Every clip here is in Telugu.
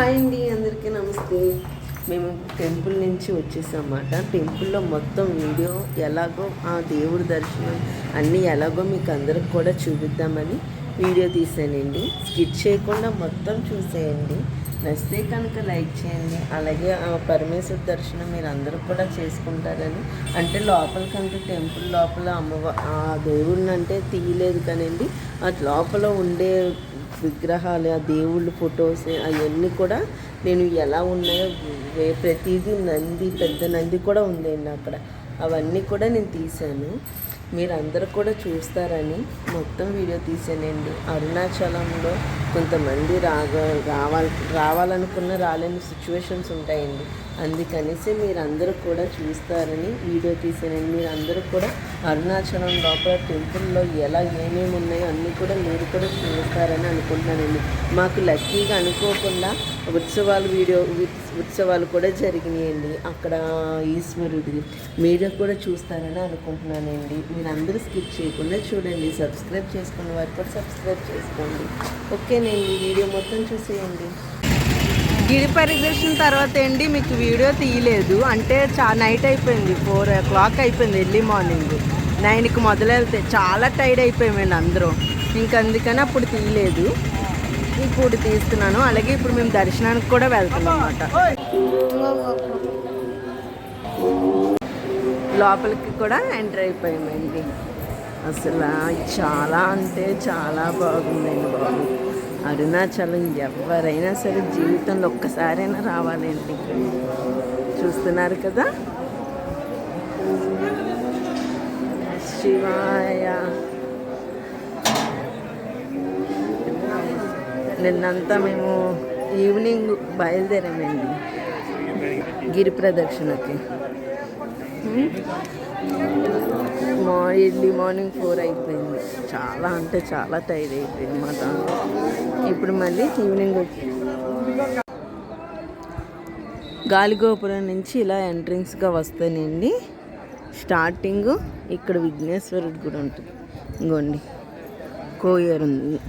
హాయ్ అండి అందరికీ నమస్తే. మేము టెంపుల్ నుంచి వచ్చేసామాట టెంపుల్లో మొత్తం వీడియో ఎలాగో ఆ దేవుడి దర్శనం అన్నీ ఎలాగో మీకు అందరికి కూడా చూపిద్దామని వీడియో తీసానండి. స్కిట్ చేయకుండా మొత్తం చూసేయండి. నచ్చితే కనుక లైక్ చేయండి. అలాగే ఆ పరమేశ్వర దర్శనం మీరు అందరూ కూడా చేసుకుంటారని. అంటే లోపలికంటే టెంపుల్ లోపల అమ్మవ ఆ దేవుడిని అంటే తీయలేదు కానండి. ఆ లోపల ఉండే విగ్రహాలు ఆ దేవుళ్ళ ఫొటోస్ అవన్నీ కూడా నేను ఎలా ఉన్నాయో ప్రతిదీ నంది పెద్ద నంది కూడా ఉందండి అక్కడ. అవన్నీ కూడా నేను తీశాను. మీరు అందరూ కూడా చూస్తారని మొత్తం వీడియో తీసానండి అరుణాచలంలో కొంతమంది రాగ రావాలి రావాలనుకున్న రాలేని సిచ్యువేషన్స్ ఉంటాయండి. అందుకనేసి మీరందరూ కూడా చూస్తారని వీడియో తీసానండి మీరు అందరూ కూడా అరుణాచలం లోపల టెంపుల్లో ఎలా ఏమేమి ఉన్నాయో అన్నీ కూడా మీరు కూడా చూస్తారని అనుకుంటున్నానండి. మాకు లక్కీగా అనుకోకుండా ఉత్సవాలు వీడియో ఉత్సవాలు కూడా జరిగినాయండి. అక్కడ ఈశ్వరుడి మీరు కూడా చూస్తారని అనుకుంటున్నానండి. మీరు అందరూ స్కిప్ చేయకుండా చూడండి. సబ్స్క్రైబ్ చేసుకున్న వారు కూడా సబ్స్క్రైబ్ చేసుకోండి. ఓకేనండి. ఈ వీడియో మొత్తం చూసేయండి. గిరి పరిదర్శన తర్వాత ఏంటి మీకు వీడియో తీయలేదు. అంటే చా నైట్ అయిపోయింది. ఫోర్ ఓ క్లాక్ అయిపోయింది ఎర్లీ మార్నింగ్ నైన్కి మొదలెళ్తే చాలా టైర్డ్ అయిపోయామండి అందరూ. ఇంక అందుకని అప్పుడు తీయలేదు. ఇప్పుడు తీస్తున్నాను. అలాగే ఇప్పుడు మేము దర్శనానికి కూడా వెళ్తాం అనమాట లోపలికి కూడా ఎంటర్ అయిపోయామండి. అసలు చాలా అంటే చాలా బాగుందండి బాబు. అరుణాచలం ఎవరైనా సరే జీవితంలో ఒక్కసారైనా రావాలండి. చూస్తున్నారు కదా? శివాయ. నిన్నంతా మేము ఈవినింగ్ బయలుదేరామండి. గిరి ప్రదక్షిణకి. మా ఎర్లీ మార్నింగ్ ఫోర్ అయిపోయింది. చాలా అంటే చాలా టైర్ అయిపోయింది మా దాంట్లో. ఇప్పుడు మళ్ళీ ఈవినింగ్ గాలిగోపురం నుంచి ఇలా ఎంట్రన్స్గా వస్తానండి. స్టార్టింగ్ ఇక్కడ విఘ్నేశ్వరుడు గుడి ఉంటుంది. ఇంకోండి. కోయర్ ఉంది.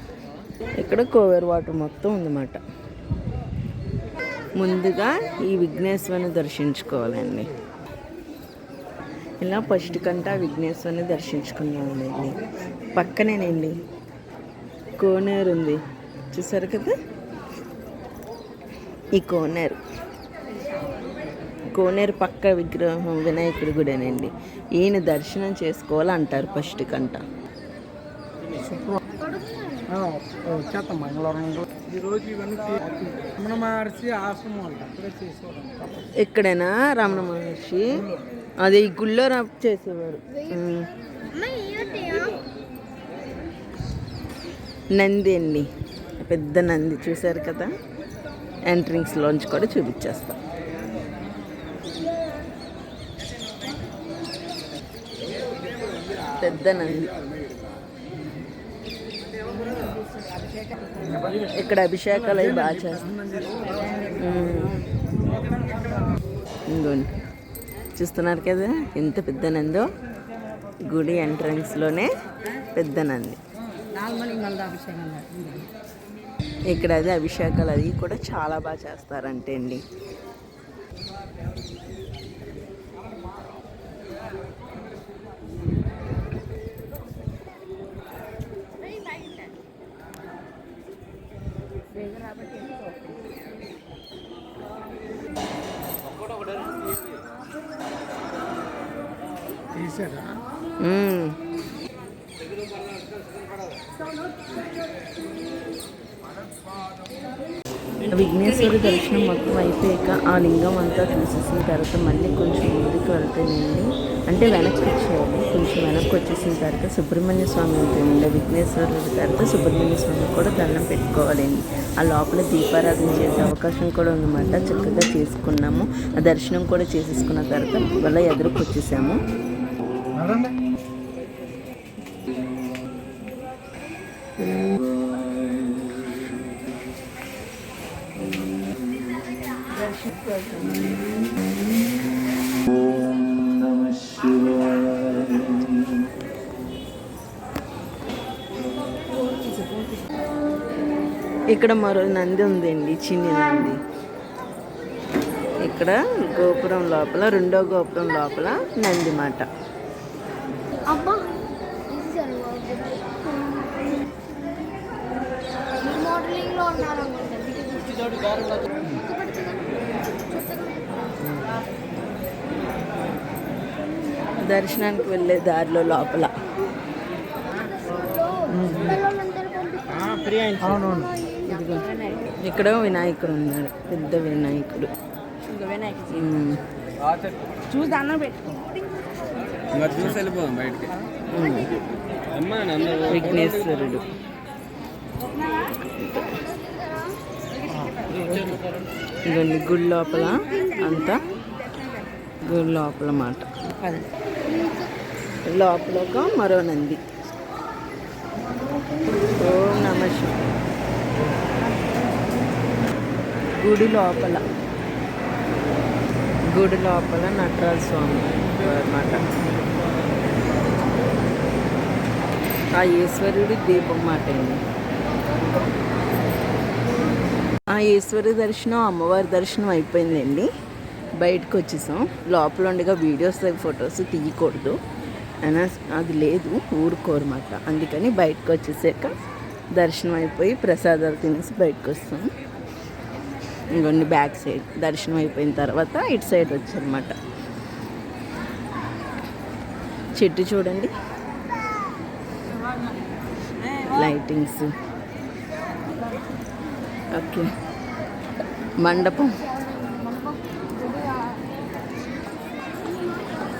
ఇక్కడ కోయర్ వాటర్ మొత్తం ఉందన్నమాట. ముందుగా ఈ విఘ్నేశ్వరుని దర్శించుకోవాలండి. ఇలా ఫస్ట్ కంటే ఆ విఘ్నేశ్వరుని దర్శించుకున్నామండి. పక్కనేనండి. కోనేరు ఉంది. చూసారు కదా? ఈ కోనేరు. కోనేరు పక్క విగ్రహం వినాయకుడి గుడేనండి. ఈయన దర్శనం చేసుకోవాలంటారు ఫస్ట్ కంట వచ్చేస్తాం మంగళవారం ఈరోజు ఇవన్నీ రమణ మహర్షి ఆశ్రమం అక్కడే చేసేవాళ్ళం ఎక్కడైనా రమణ మహర్షి. అదే ఈ గుళ్ళో చేసేవారు. నంది అండి. పెద్ద నంది చూశారు కదా? ఎంట్రింగ్స్లోంచి కూడా చూపించేస్తాం. పెద్ద నంది. ఇక్కడ అభిషేకాలు అవి బాగా చేస్తాం. ఇంకోండి చూస్తున్నారు కదా ఎంత పెద్ద నందో గుడి ఎంట్రన్స్లోనే పెద్ద నంది. ఇక్కడ అది అభిషేకాలు అది కూడా చాలా బాగా చేస్తారంటే అండి తీసారా మ్మ్. విఘ్నేశ్వరి దర్శనం మొత్తం అయిపోయాక ఆ లింగం అంతా చూసేసిన తర్వాత మళ్ళీ కొంచెం ముందుకు వెళ్తేనండి అంటే వెనక్కి వచ్చేయాలి కొంచెం వెనక్కి వచ్చేసిన తర్వాత సుబ్రహ్మణ్య స్వామి ఉంటుందండి. విఘ్నేశ్వరుడి తర్వాత సుబ్రహ్మణ్య స్వామి కూడా దండం పెట్టుకోవాలండి. ఆ లోపల దీపారాధన చేసే అవకాశం కూడా ఉందన్నమాట. చక్కగా చేసుకున్నాము. ఆ దర్శనం కూడా చేసేసుకున్న తర్వాత మళ్ళీ ఎదురుకు వచ్చేసాము. ఇక్కడ మరో నంది ఉందండి చిన్ని నంది. ఇక్కడ గోపురం లోపల రెండో గోపురం లోపల నంది మాట. దర్శనానికి వెళ్ళే దారిలో లోపల. ఇదిగో ఇక్కడ వినాయకుడు ఉన్నాడు పెద్ద వినాయకుడు. ఉమ్. చూసి అన్నం పెట్టుకో. ఇంకా చూసి వెళ్ళిపోదాం బయటికి. ఉమ్. అమ్మా నన్ను విఘ్నేశ్వరుడు ఇదండి గుడి లోపల అంతా గుడి లోపల మాట. లోపల ఒక మరో నంది. ఓం నమ. గుడి లోపల. గుడి లోపల నటరాజ స్వామి అన్నమాట. ఆ ఈశ్వరుడి దీపం మాట అండి ఆ ఈశ్వరి దర్శనం అమ్మవారి దర్శనం అయిపోయిందండి. బయటకు వచ్చేసాం. లోపల ఉండగా వీడియోస్ ఫొటోస్ తీయకూడదు. అయినా అది లేదు ఊరుకోరమాట అందుకని బయటకు వచ్చేసాక దర్శనం అయిపోయి ప్రసాదాలు తినేసి బయటకు వస్తాం. ఇంకొన్ని బ్యాక్ సైడ్ దర్శనం అయిపోయిన తర్వాత ఇటు సైడ్ వచ్చారన్నమాట. చెట్టు చూడండి. లైటింగ్స్. ఓకే. మండపం.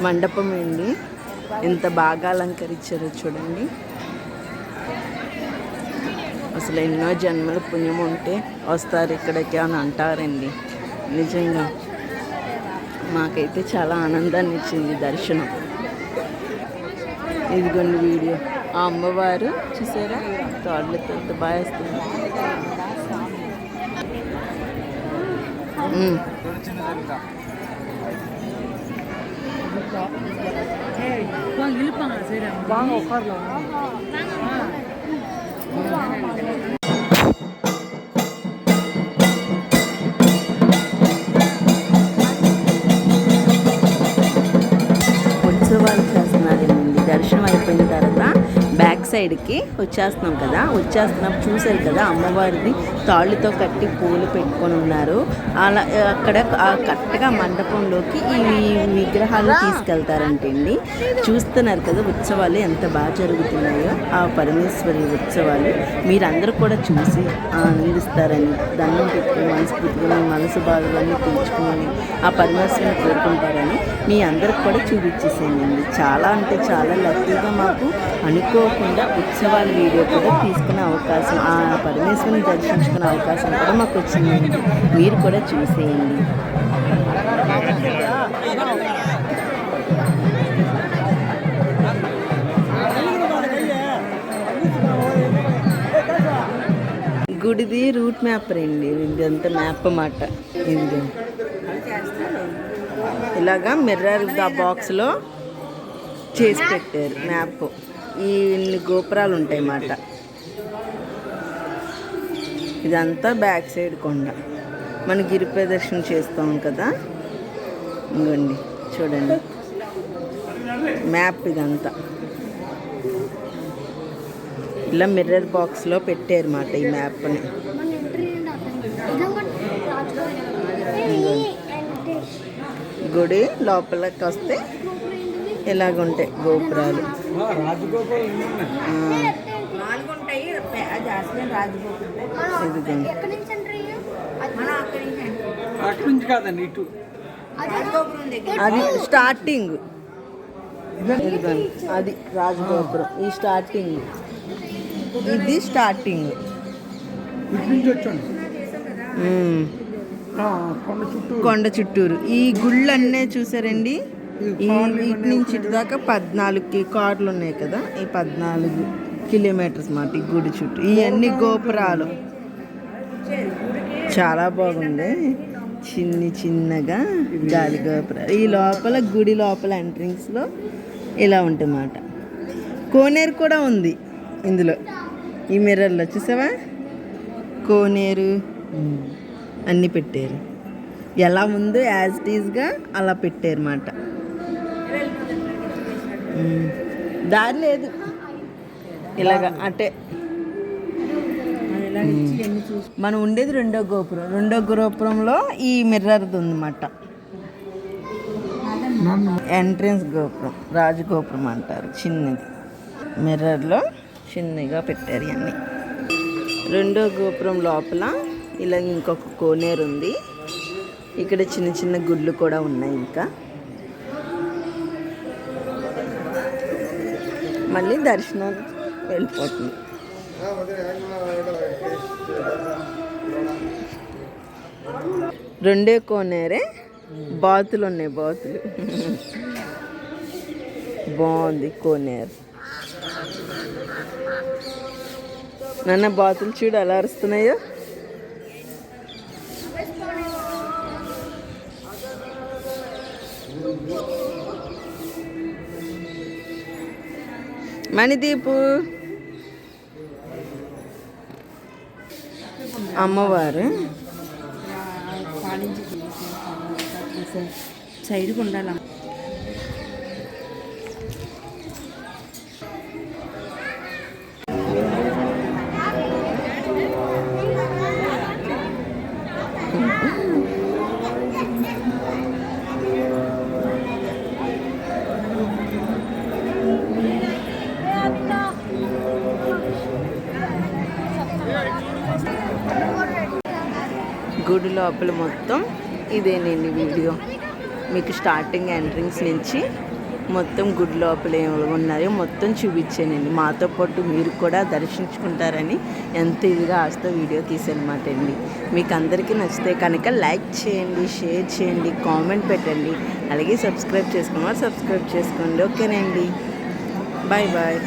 మండపం అండి. ఎంత బాగా అలంకరించారో చూడండి. అసలు ఎన్నో జన్మల పుణ్యం ఉంటే వస్తారు ఇక్కడికి అని అంటారండి. నిజంగా మాకైతే చాలా ఆనందాన్ని ఇచ్చింది దర్శనం. ఇదిగోండి వీడియో. ఆ అమ్మవారు చూసారా? తోడలతో ఎంత బాగా వేస్తుంది ఉమ్. బాగా ఒకరిలో ఉత్సవాలు చేస్తున్నారండి దర్శనం అయిపోయిన తర్వాత బ్యాక్ సైడ్కి వచ్చేస్తున్నాం కదా. వచ్చేస్తున్నాం చూసారు కదా అమ్మవారిని. తాళ్ళుతో కట్టి పూలు పెట్టుకొని ఉన్నారు. అలా అక్కడ కరెక్ట్గా మండపంలోకి ఈ విగ్రహాలు తీసుకెళ్తారంటండి. చూస్తున్నారు కదా ఉత్సవాలు ఎంత బాగా జరుగుతున్నాయో ఆ పరమేశ్వరి ఉత్సవాలు. మీరందరూ కూడా చూసి ఆనందిస్తారని దండం పెట్టుకుని మనస్ఫూర్తిగా మనసు బాధలన్నీ తీర్చుకొని ఆ పరమేశ్వరిని కోరుకుంటారని మీ అందరికి కూడా చూపించేసేయండి. చాలా అంటే చాలా లక్కీగా మాకు అనుకోకుండా ఉత్సవాల వీడియో కూడా తీసుకునే అవకాశం ఆ పరమేశ్వరిని దర్శించుకునే అవకాశం కూడా మాకు వచ్చిందండి. మీరు కూడా చూసేయండి. గుడిది రూట్ మ్యాప్ రండి. ఇదంతా మ్యాప్ అన్నమాట. ఇది ఇలాగా మిర్రర్ ఆ బాక్స్లో చేసి పెట్టారు మ్యాప్. ఇన్ని గోపురాలు ఉంటాయి అన్నమాట ఇదంతా బ్యాక్ సైడ్ కొండ. మన గిరి ప్రదర్శన చేస్తాం కదా. ఇంకోండి చూడండి. మ్యాప్ ఇదంతా. ఇలా మిర్రర్ బాక్స్లో పెట్టారు అన్నమాట ఈ మ్యాప్ని గుడి లోపలికి వస్తే ఇలాగుంటాయి గోపురాలు? అది స్టార్టింగ్. అది రాజగోపురం. ఈ స్టార్టింగ్. ఇది స్టార్టింగ్. ఇటు నుంచి వచ్చాను. ఉమ్. ఆ, కొండ చుట్టూ కొండ చుట్టూరు. ఈ గుళ్ళు అన్నీ చూసారండి? ఇటు నుంచి ఇటు దాకా పద్నాలుగు కార్లు ఉన్నాయి కదా ఈ పద్నాలుగు కిలోమీటర్స్ మాట ఈ గుడి చుట్టూ. ఇవన్నీ గోపురాలు. చాలా బాగుంది. చిన్ని చిన్నగా గాలి గోపురాలు. ఈ లోపల గుడి లోపల ఎంట్రన్స్లో ఇలా మాట కోనేరు కూడా ఉంది ఇందులో. ఈ మిర్రర్లో చూసావా? కోనేరు. అన్నీ పెట్టారు. ఎలా ఉందో యాజ్ ఇట్ ఈజ్గా అలా పెట్టారు మాట దారి లేదు. ఇలాగ అంటే మనం ఉండేది రెండో గోపురం. రెండో గోపురంలో ఈ మిర్రర్ది ఉందన్నమాట. ఎంట్రన్స్ గోపురం రాజగోపురం అంటారు. చిన్నది. మిర్రర్లో చిన్నగా పెట్టారు ఇవన్నీ. రెండో గోపురం లోపల ఇలా ఇంకొక కోనేరు ఉంది ఇక్కడ చిన్న చిన్న గుడ్లు కూడా ఉన్నాయి ఇంకా. మళ్ళీ దర్శనం వెళ్ళిపోతుంది. రెండే కోనేరే బాతులు ఉన్నాయి బాతులు. బాగుంది కోనేరు. నాన్న బాతులు చూడు ఎలా అరుస్తున్నాయో. మణిదీపు. అమ్మవారు. సైడ్కి ఉండాలి గుడి లోపల మొత్తం ఇదేనండి వీడియో. మీకు స్టార్టింగ్ ఎంట్రన్స్ నుంచి మొత్తం గుడి లోపల ఉన్నాయో మొత్తం చూపించానండి. మాతో పాటు మీరు కూడా దర్శించుకుంటారని ఎంత ఇదిగా ఆస్తో వీడియో తీసానమాట అండి. మీకు అందరికీ నచ్చితే కనుక లైక్ చేయండి షేర్ చేయండి కామెంట్ పెట్టండి. అలాగే సబ్స్క్రైబ్ చేసుకోవాలి సబ్స్క్రైబ్ చేసుకోండి. ఓకేనండి. Bye bye.